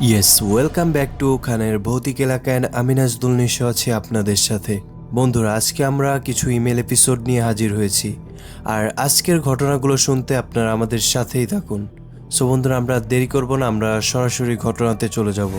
Yes welcome back to খানের ভৌতিক এলাকায় আমি নাজদুল নিশো আছি আপনাদের সাথে বন্ধুরা আজকে আমরা কিছু ইমেল এপিসোড নিয়ে হাজির হয়েছি। আর আজকের ঘটনাগুলো শুনতে আপনারা আমাদের সাথেই থাকুন। সো বন্ধুরা, আমরা দেরি করব না, আমরা সরাসরি ঘটনাতে চলে যাব।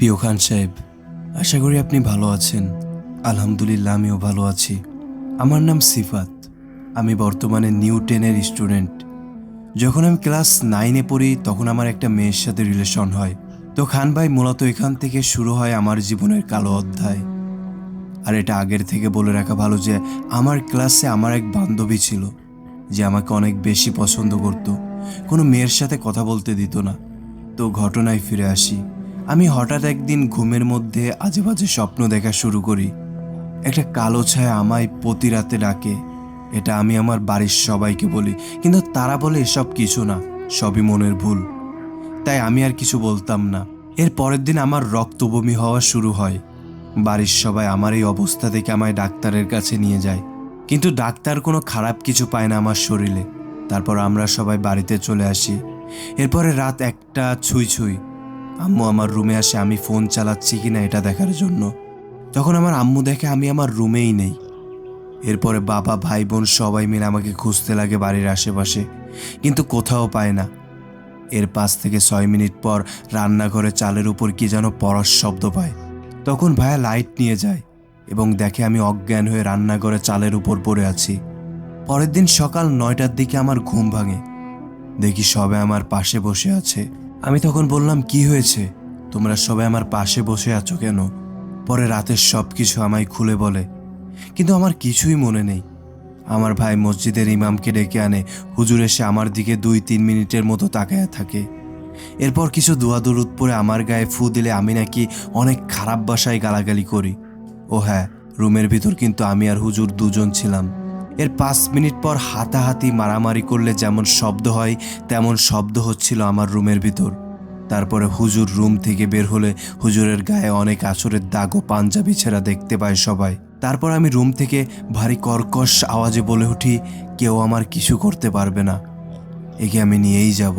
প্রিয় খান সাহেব, আশা করি আপনি ভালো আছেন। আলহামদুলিল্লাহ, আমিও ভালো আছি। আমার নাম সিফাত। আমি বর্তমানে নিউ টেনের স্টুডেন্ট। যখন আমি ক্লাস নাইনে পড়ি, তখন আমার একটা মেয়ের সাথে রিলেশন হয়। তো খান ভাই মূলত এখান থেকে শুরু হয় আমার জীবনের কালো অধ্যায়। আর এটা আগের থেকে বলে রাখা ভালো যে, আমার ক্লাসে আমার এক বান্ধবী ছিল, যে আমাকে অনেক বেশি পছন্দ করত। কোনো মেয়ের সাথে কথা বলতে দিত না। তো ঘটনায় ফিরে আসি। আমি হঠাৎ একদিন ঘুমের মধ্যে আজে বাজে স্বপ্ন দেখা শুরু করি। একটা কালো ছায়া আমায় প্রতি রাতে ডাকে। এটা আমি আমার বাড়ির সবাইকে বলি, কিন্তু তারা বলে এসব কিছু না, সবই মনের ভুল। তাই আমি আর কিছু বলতাম না। এর পরের দিন আমার রক্ত বমি হওয়া শুরু হয়। বাড়ির সবাই আমার এই অবস্থা থেকে আমায় ডাক্তারের কাছে নিয়ে যায়। কিন্তু ডাক্তার কোনো খারাপ কিছু পায় না আমার শরীরে। তারপর আমরা সবাই বাড়িতে চলে আসি। এরপরে রাত একটা ছুঁই ছুঁই। আম্মু আমার রুমে আসে, আমি ফোন চালাচ্ছি কিনা এটা দেখার জন্য। তখন আমার আম্মু দেখে আমি আমার রুমেই নেই। এরপরে বাবা, ভাই, বোন সবাই মিলে আমাকে খুঁজতে লাগে বাড়ির আশেপাশে, কিন্তু কোথাও পায় না। এর পাঁচ থেকে ছয় মিনিট পর রান্নাঘরে চালের উপর কি যেন পড়ার শব্দ পায়। তখন ভাইয়া লাইট নিয়ে যায় এবং দেখে আমি অজ্ঞান হয়ে রান্নাঘরে চালের উপর পড়ে আছি। পরের দিন সকাল নয়টার দিকে আমার ঘুম ভাঙে। দেখি সবে আমার পাশে বসে আছে। আমি তখন বললাম, কি হয়েছে? তোমরা সবাই আমার পাশে বসে আছো কেন? পরে রাতের সব কিছু আমায় খুলে বলে। কিন্তু আমার কিছুই মনে নেই। আমার ভাই মসজিদের ইমামকে ডেকে আনে। হুজুর এসে আমার দিকে দুই, তিন মিনিটের মতো তাকায়া থাকে। এরপর কিছু দোয়া দরুদ পরে আমার গায়ে ফু দিলে আমি নাকি অনেক খারাপ বাসায় গালাগালি করি। ও হ্যাঁ রুমের ভিতর কিন্তু আমি আর হুজুর দুজন ছিলাম। এর পাঁচ মিনিট পর হাতাহাতি মারামারি করলে যেমন শব্দ হয়, তেমন শব্দ হচ্ছিল আমার রুমের ভিতর। তারপরে হুজুর রুম থেকে বের হলে হুজুরের গায়ে অনেক আছরের দাগ ও পাঞ্জাবি ছেঁড়া দেখতে পায় সবাই। তারপর আমি রুম থেকে ভারী কর্কশ আওয়াজে বলে উঠি, কেউ আমার কিছু করতে পারবে না। একে আমি নিয়েই যাব।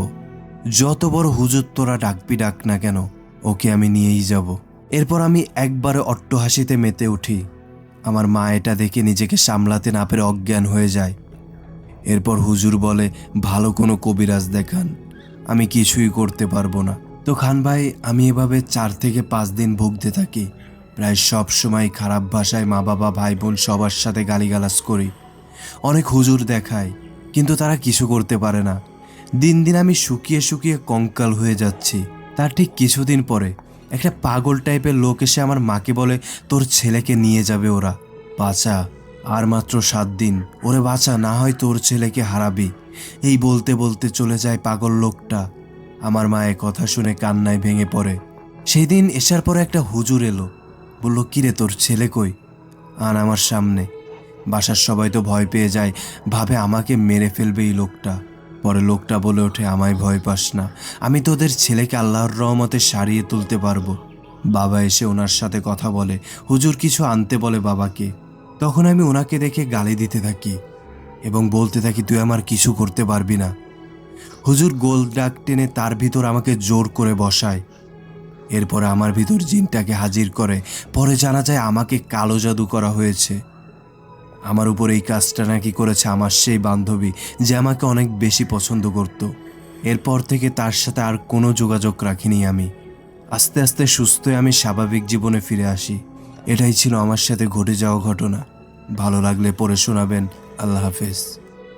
যত বড় হুজুর তোরা ডাকবি ডাক না কেন, ওকে আমি নিয়েই যাব। এরপর আমি একবারে অট্টহাসিতে মেতে উঠি। আমার মা এটা দেখে নিজেকে সামলাতে না পেরে অজ্ঞান হয়ে যায়। এরপর হুজুর বলে, ভালো কোনো কবিরাজ দেখান, আমি কিছুই করতে পারব না। তো খান ভাই, আমি এভাবে চার থেকে পাঁচ দিন ভুগতে থাকি। প্রায় সব সময় খারাপ ভাষায় মা বাবা, ভাই বোন সবার সাথে গালিগালাজ করি। অনেক হুজুর দেখায়, কিন্তু তারা কিছু করতে পারে না। দিন দিন আমি শুকিয়ে শুকিয়ে কঙ্কাল হয়ে যাচ্ছি। তার ঠিক কিছুদিন পরে একটা পাগল টাইপের লোক এসে আমার মাকে বলে, তোর ছেলেকে নিয়ে যাবে ওরা। বাঁচা, আর মাত্র সাত দিন। ওরে বাঁচা, না হয় তোর ছেলেকে হারাবি। এই বলতে বলতে চলে যায় পাগল লোকটা। আমার মায়ের কথা শুনে কান্নায় ভেঙে পড়ে। সেই দিন এসার পরে একটা হুজুর এলো। বলল, কিরে, তোর ছেলে কই? আন আমার সামনে। বাসার সবাই তো ভয় পেয়ে যায়। ভাবে আমাকে মেরে ফেলবে এই লোকটা। পরে লোকটা বলে ওঠে, আমায় ভয় পাস না। আমি তোদের ছেলেকে আল্লাহর রহমতে সারিয়ে তুলতে পারব। বাবা এসে ওনার সাথে কথা বলে, হুজুর কিছু আনতে বলে বাবাকে। তখন আমি ওনাকে দেখে গালি দিতে থাকি এবং বলতে থাকি, তুই আমার কিছু করতে পারবি না। হুজুর গোল ডাক টেনে তার ভিতর আমাকে জোর করে বসায়। এরপরে আমার ভিতর জিনটাকে হাজির করে। পরে জানা যায়, আমাকে কালো জাদু করা হয়েছে। আমার উপর এই কাজটা নাকি করেছে আমার সেই বান্ধবী যে আমাকে অনেক বেশি পছন্দ করত। এরপর থেকে তার সাথে আর কোনো যোগাযোগ রাখিনি আমি। আস্তে আস্তে সুস্থ আমি স্বাভাবিক জীবনে ফিরে আসি। এটাই ছিল আমার সাথে ঘটে যাওয়া ঘটনা। ভালো লাগলে পড়ে শোনাবেন। আল্লাহ হাফেজ।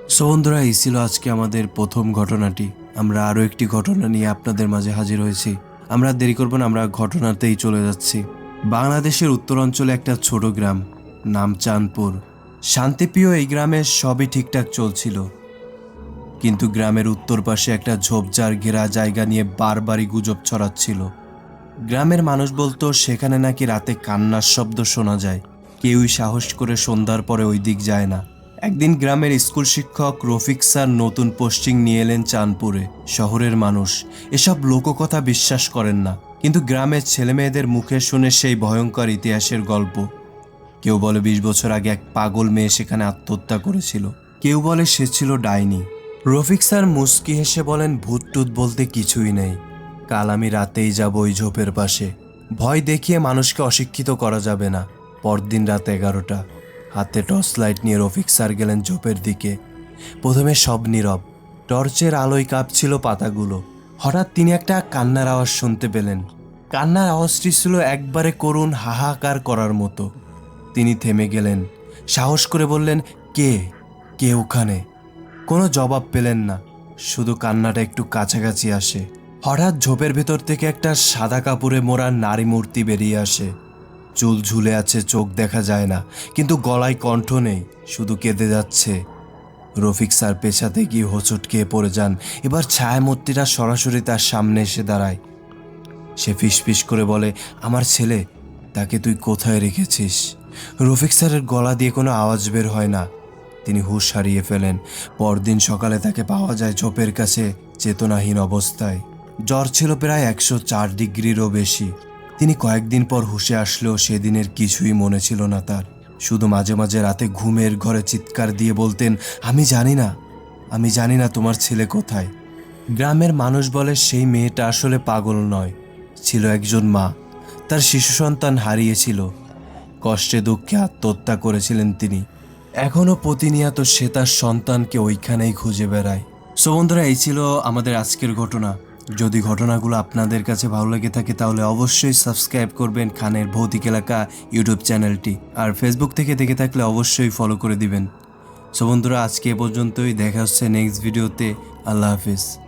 সো বন্ধুরা, এই ছিল আজকে আমাদের প্রথম ঘটনাটি। আমরা আরও একটি ঘটনা নিয়ে আপনাদের মাঝে হাজির হয়েছি। আমরা দেরি করব না, আমরা ঘটনাতেই চলে যাচ্ছি। বাংলাদেশের উত্তরাঞ্চলে একটা ছোট গ্রাম, নাম চাঁদপুর। শান্তিপ্রিয় এই গ্রামে সবই ঠিকঠাক চলছিল। কিন্তু গ্রামের উত্তর পাশে একটা ঝোপঝাড় ঘেরা জায়গা নিয়ে বারবারই গুজব ছড়াচ্ছিল। গ্রামের মানুষ বলতো, সেখানে নাকি রাতে কান্নার শব্দ শোনা যায়। কেউই সাহস করে সন্ধ্যার পরে ওই দিক যায় না। একদিন গ্রামের স্কুল শিক্ষক রফিক স্যার নতুন পোস্টিং নিয়ে এলেন চাঁদপুরে। শহরের মানুষ, এসব লোককথা বিশ্বাস করেন না। কিন্তু গ্রামের ছেলেমেয়েদের মুখে শুনে সেই ভয়ঙ্কর ইতিহাসের গল্প। কেউ বলে বিশ বছর আগে এক পাগল মেয়ে সেখানে আত্মহত্যা করেছিল। কেউ বলে সে ছিল ডাইনি। রফিক স্যার মুস্কি হেসে বলেন ভূত টুত বলতে কিছুই নেই। কাল আমি রাতেই যাব ওই ঝোপের পাশে। ভয় দেখিয়ে মানুষকে অশিক্ষিত করা যাবে না। পরদিন রাত এগারোটা। হাতে টর্চ লাইট নিয়ে রফিক স্যার গেলেন ঝোপের দিকে। প্রথমে সব নীরব। টর্চের আলোয় কাঁপছিল পাতাগুলো। হঠাৎ তিনি একটা কান্নার আওয়াজ শুনতে পেলেন। কান্নার আওয়াজটি ছিল একবারে করুণ হাহাকার করার মতো। তিনি থেমে গেলেন। সাহস করে বললেন, কে? কে ওখানে? কোনো জবাব পেলেন না। শুধু কান্নাটা একটু কাছাকাছি আসে। হঠাৎ ঝোপের ভেতর থেকে একটা সাদা কাপড়ে মোড়া নারী মূর্তি বেরিয়ে আসে। চুল ঝুলে আছে, চোখ দেখা যায় না, কিন্তু গলায় কণ্ঠ নেই, শুধু কেঁদে যাচ্ছে। রফিক স্যার পেছাতে গিয়ে হোঁচট খেয়ে পড়ে যান। এবার ছায়ামূর্তিটা সরাসরি তার সামনে এসে দাঁড়ায়। সে ফিসফিস করে বলে, আমার ছেলে, তাকে তুই কোথায় রেখেছিস? রফিক স্যারের গলা দিয়ে কোনো আওয়াজ বের হয় না। তিনি হুঁশ হারিয়ে ফেলেন। পরদিন সকালে তাকে পাওয়া যায় ঝোপের কাছে চেতনাহীন অবস্থায়। জ্বর ছিল প্রায় একশো চার ডিগ্রিরও বেশি। তিনি কয়েকদিন পর হুঁশে আসলেও সেদিনের কিছুই মনে ছিল না তার। শুধু মাঝে মাঝে রাতে ঘুমের ঘরে চিৎকার দিয়ে বলতেন, আমি জানি না, আমি জানি না তোমার ছেলে কোথায়। গ্রামের মানুষ বলে, সেই মেয়েটা আসলে পাগল নয়, ছিল একজন মা। তার শিশু সন্তান হারিয়েছিল। কষ্টে দুঃখে আত্মহত্যা করেছিলেন তিনি। এখনও প্রতিনিয়ত সে তার সন্তানকে ওইখানেই খুঁজে বেড়ায়। সো বন্ধুরা, এই ছিল আমাদের আজকের ঘটনা। যদি ঘটনাগুলো আপনাদের কাছে ভালো লেগে থাকে, তাহলে অবশ্যই সাবস্ক্রাইব করবেন খানের ভৌতিক এলাকা ইউটিউব চ্যানেলটি। আর ফেসবুক থেকে দেখে থাকলে অবশ্যই ফলো করে দিবেন। সো বন্ধুরা, আজকে এ পর্যন্তই। দেখা হচ্ছে নেক্সট ভিডিওতে আল্লাহ হাফিজ।